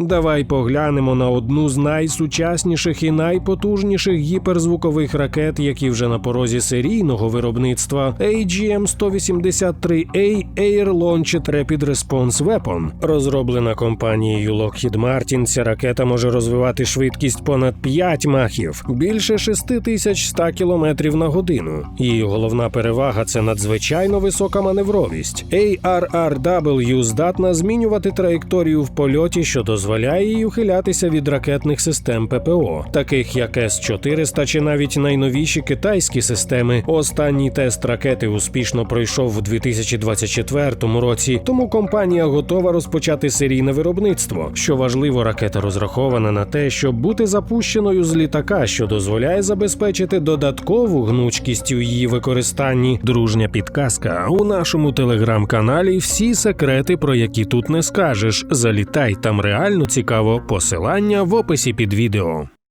Давай поглянемо на одну з найсучасніших і найпотужніших гіперзвукових ракет, які вже на порозі серійного виробництва AGM-183A Air Launched Rapid Response Weapon. Розроблена компанією Lockheed Martin, ця ракета може розвивати швидкість понад 5 махів, більше 6100 км на годину. Її головна перевага це надзвичайно висока маневровість. ARRW здатна змінювати траєкторію в польоті, що дозволяє їй ухилятися від ракетних систем ППО, таких як С-400 чи навіть найновіші китайські системи. Останній тест ракети успішно пройшов в 2024 році, тому компанія готова розпочати серійне виробництво. Що важливо, ракета розрахована на те, щоб бути запущеною з літака, що дозволяє забезпечити додаткову гнучкість у її використанні. Дружня підказка у нашому телеграм-каналі. Всі секрети, про які тут не скажеш. Залітай там реально цікаво. Посилання в описі під відео.